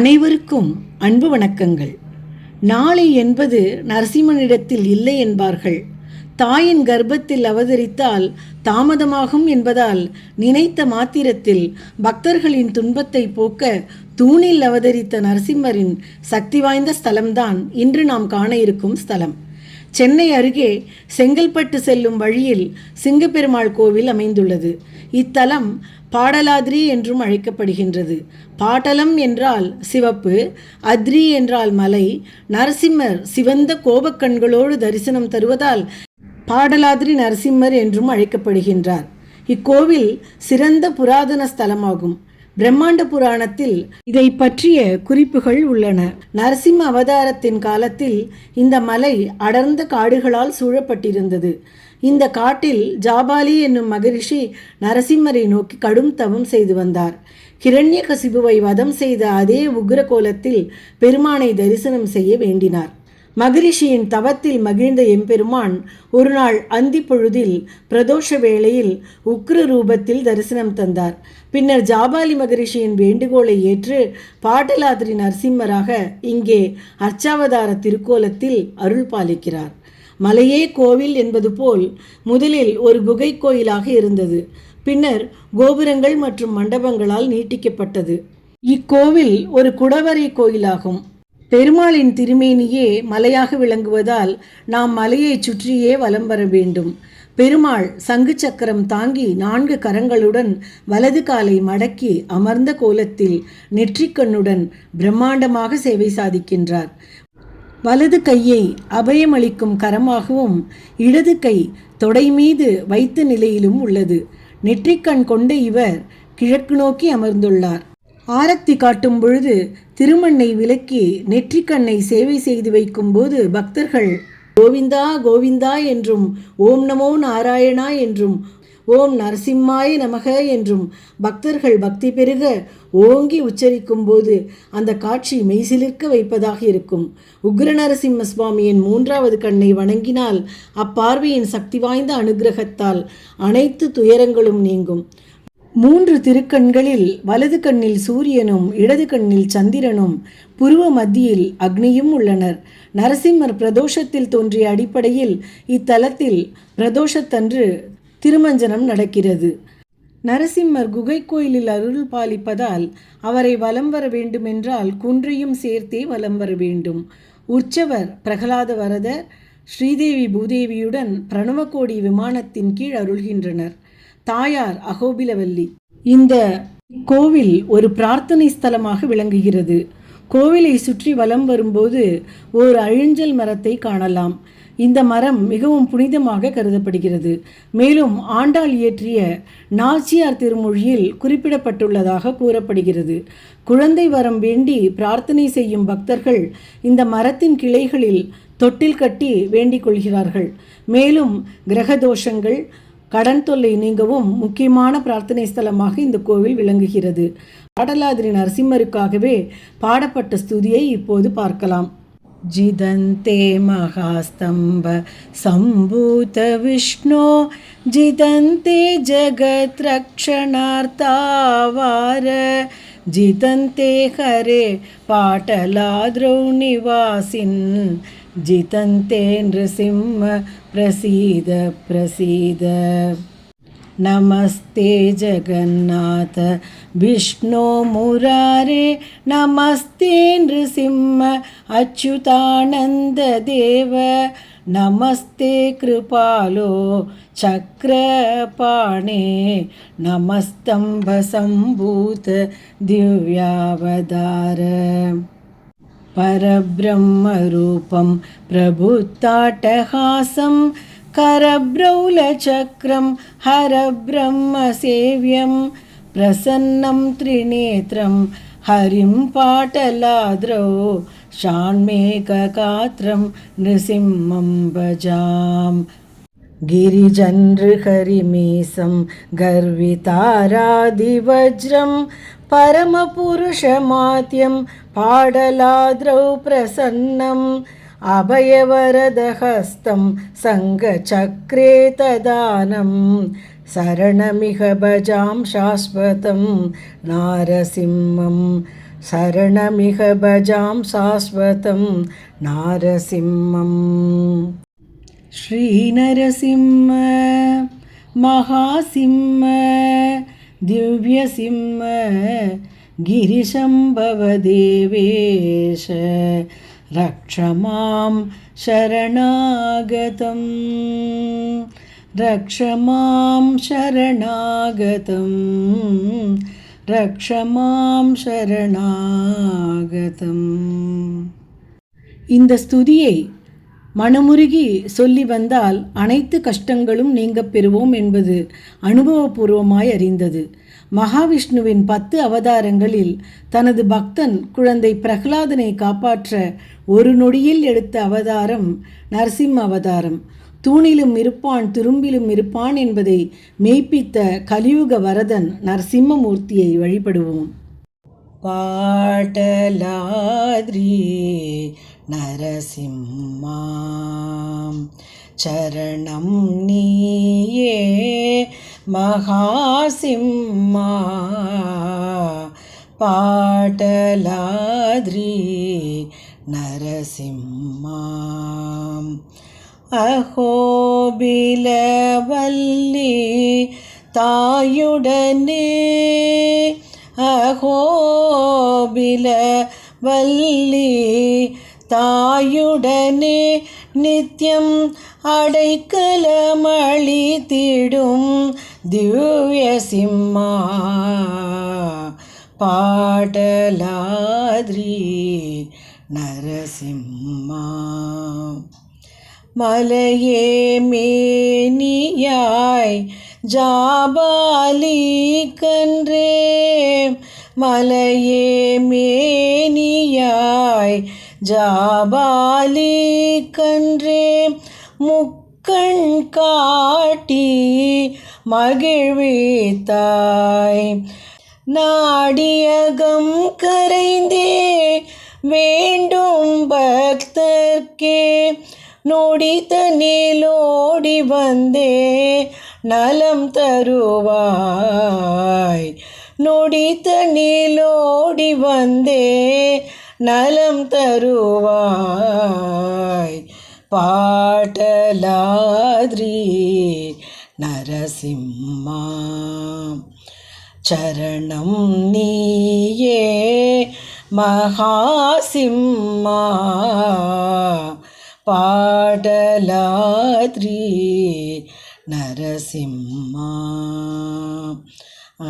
அனைவருக்கும் அன்பு வணக்கங்கள். நாளை என்பது நரசிம்மனிடத்தில் இல்லை என்பார்கள். தாயின் கர்ப்பத்தில் அவதரித்தால் தாமதமாகும் என்பதால் நினைத்த மாத்திரத்தில் பக்தர்களின் துன்பத்தை போக்க தூணில் அவதரித்த நரசிம்மரின் சக்தி வாய்ந்த ஸ்தலம்தான் இன்று நாம் காண இருக்கும் ஸ்தலம். சென்னை அருகே செங்கல்பட்டு செல்லும் வழியில் சிங்கப்பெருமாள் கோவில் அமைந்துள்ளது. இத்தலம் பாடலாதிரி என்றும் அழைக்கப்படுகின்றது. பாடலம் என்றால் சிவப்பு அத்ரி என்றால் மலை. நரசிம்மர் சிவந்த கோபக்கண்களோடு தரிசனம் தருவதால் பாடலாதிரி நரசிம்மர் என்றும் அழைக்கப்படுகின்றார். இக்கோவில் சிறந்த புராதன ஸ்தலமாகும். பிரம்மாண்ட புராணத்தில் இதை பற்றிய குறிப்புகள் உள்ளன. நரசிம்ம அவதாரத்தின் காலத்தில் இந்த மலை அடர்ந்த காடுகளால் சூழப்பட்டிருந்தது. இந்த காட்டில் ஜாபாலி என்னும் மகரிஷி நரசிம்மரை நோக்கி கடும் தவம் செய்து வந்தார். கிரண்யகசிபுவை வதம் செய்த அதே உக்ர கோலத்தில் பெருமானை தரிசனம் செய்ய வேண்டினார். மகரிஷியின் தவத்தில் மகிழ்ந்த எம்பெருமான் ஒரு நாள் அந்தி பொழுதில் பிரதோஷ வேளையில் உக்ர ரூபத்தில் தரிசனம் தந்தார். பின்னர் ஜாபாலி மகரிஷியின் வேண்டுகோளை ஏற்று பாட்டலாதிரி நரசிம்மராக இங்கே அர்ச்சாவதார திருக்கோலத்தில் அருள் பாலிக்கிறார். மலையே கோவில் என்பது போல் முதலில் ஒரு குகை கோயிலாக இருந்தது. பின்னர் கோபுரங்கள் மற்றும் மண்டபங்களால் நீட்டிக்கப்பட்டது. இக்கோவில் ஒரு குடவரை கோயிலாகும். பெருமாளின் திருமேனியே மலையாக விளங்குவதால் நாம் மலையை சுற்றியே வலம் வர வேண்டும். பெருமாள் சங்கு சக்கரம் தாங்கி நான்கு கரங்களுடன் வலது காலை மடக்கி அமர்ந்த கோலத்தில் நெற்றிக்கண்ணுடன் பிரம்மாண்டமாக சேவை சாதிக்கின்றார். வலது கையை அபயமளிக்கும் கரமாகவும் இடது கை தொடை மீது வைத்த நிலையிலும் உள்ளது. நெற்றிக்கண் கொண்ட இவர் கிழக்கு நோக்கி அமர்ந்துள்ளார். ஆரத்தி காட்டும் பொழுது திருமண்ணை விலக்கி நெற்றிக்கண்ணை சேவை செய்து வைக்கும்போது பக்தர்கள் கோவிந்தா கோவிந்தா என்றும் ஓம் நமோ நாராயணா என்றும் ஓம் நரசிம்மாய நமக என்றும் பக்தர்கள் பக்தி பெருக ஓங்கி உச்சரிக்கும் போது அந்த காட்சி மெய்சிலிர்க்க வைப்பதாக இருக்கும். உக்ர நரசிம்ம சுவாமியின் மூன்றாவது கண்ணை வணங்கினால் அப்பார்வையின் சக்தி வாய்ந்த அனுகிரகத்தால் அனைத்து துயரங்களும் நீங்கும். மூன்று திருக்கண்களில் வலது கண்ணில் சூரியனும் இடது கண்ணில் சந்திரனும் புருவ மத்தியில் அக்னியும் உள்ளனர். நரசிம்மர் பிரதோஷத்தில் தோன்றிய அடிப்படையில் இத்தலத்தில் பிரதோஷத்தன்று திருமஞ்சனம் நடக்கிறது. நரசிம்மர் குகை கோயிலில் அருள் பாலிப்பதால் அவரை வலம் வர வேண்டுமென்றால் குன்றையும் சேர்த்தே வலம் வர வேண்டும். உற்சவர் பிரகலாத வரதர் ஸ்ரீதேவி பூதேவியுடன் பிரணவகோடி விமானத்தின் கீழ் அருள்கின்றனர். தாயார் அகோபிலவல்லி. இந்த கோவில் ஒரு பிரார்த்தனை ஸ்தலமாக விளங்குகிறது. கோவிலை சுற்றி வலம் வரும்போது ஒரு அழிஞ்சல் மரத்தை காணலாம். இந்த மரம் மிகவும் புனிதமாக கருதப்படுகிறது. மேலும் ஆண்டாள் இயற்றிய நாச்சியார் திருமொழியில் குறிப்பிடப்பட்டுள்ளதாக கூறப்படுகிறது. குழந்தை வரம் வேண்டி பிரார்த்தனை செய்யும் பக்தர்கள் இந்த மரத்தின் கிளைகளில் தொட்டில் கட்டி வேண்டிக் கொள்கிறார்கள். மேலும் கிரக தோஷங்கள் கடன் தொல்லை நீங்கவும் முக்கியமான பிரார்த்தனை ஸ்தலமாக இந்த கோவில் விளங்குகிறது பாடலாதிரி நரசிம்மருக்காகவே பாடப்பட்ட ஸ்துதியை இப்போது பார்க்கலாம் जिदन्ते महास्तम्भ सम्भूत विष्णो जिदन्ते जगत्रक्षणार्तावार जितन्ते हरे पाटलाद्रौ निवासिन् जितन्ते नृसिंह प्रसीद प्रसीद नमस्ते जगन्नाथ विष्णो मुरारे नमस्ते नृसिंह अच्युतानन्ददेव नमस्ते कृपालो चक्रपाणे नमस्तम्भसम्भूत दिव्यावतार परब्रह्मरूपं प्रभुत्ताटहासं करब्रौलचक्रं हरब्रह्मसेव्यं प्रसन्नं त्रिनेत्रं हरिं पाटलाद्रौ षाण्मेकगात्रं नृसिंहं भजाम् गिरिजनृहरिमीसं गर्वितारादिवज्रं परमपुरुषमात्यं पाडलाद्रौ प्रसन्नम् अभयवरदहस्तं सङ्गचक्रे तदानं शरणमिह भजां शाश्वतं नारसिंहं शरणमिह भजां शाश्वतं नारसिंहम् श्रीनरसिंह महासिंह दिव्यसिंह गिरिशम्भवदेवेश रक्ष मां शरणागतं रक्ष मां शरणागतं रक्ष मां शरणागतम् இந்த ஸ்துதியை மனமுருகி சொல்லி வந்தால் அனைத்து கஷ்டங்களும் நீங்கப் பெறுவோம் என்பது அனுபவபூர்வமாய் அறிந்தது. மகாவிஷ்ணுவின் பத்து அவதாரங்களில் தனது பக்தன் குழந்தை பிரகலாதனை காப்பாற்ற ஒரு நொடியில் எடுத்த அவதாரம் நரசிம்ம அவதாரம். தூணிலும் இருப்பான் துரும்பிலும் இருப்பான் என்பதை மெய்ப்பித்த கலியுக வரதன் நரசிம்மமூர்த்தியை வழிபடுவோம். பாட்டலாத்ரி நரசிம்மாம். சரணம் நீயே மகாசிம்மா. பாட்டலாத்ரி நரசிம்மாம். அகோபிலவல்லி தாயுடனே அகோபில வல்லி தாயுடனே நித்யம் அடைக்கலமளித்திடும் திவ்ய சிம்மா. பாடலாதிரி நரசிம்மா. மலையே மேனியாய் ஜாபாலி கன்றே மலையே மேனியாய் ஜாபாலி கன்றே முக்கண் காட்டி மகிழ்வித்தாய். நாடியகம் கரைந்தே வேண்டும் பக்தர்க்கே. நொடித்த நீலோடி வந்தே நலம் தருவாய். நொடித்த நீலோடி வந்தே நலம் தருவாய். பாட்டலாத்ரி நரசிம்மா. சரணம் நீயே மகாசிம்மா. பாடலாத்ரி நரசிம்மா. ஆ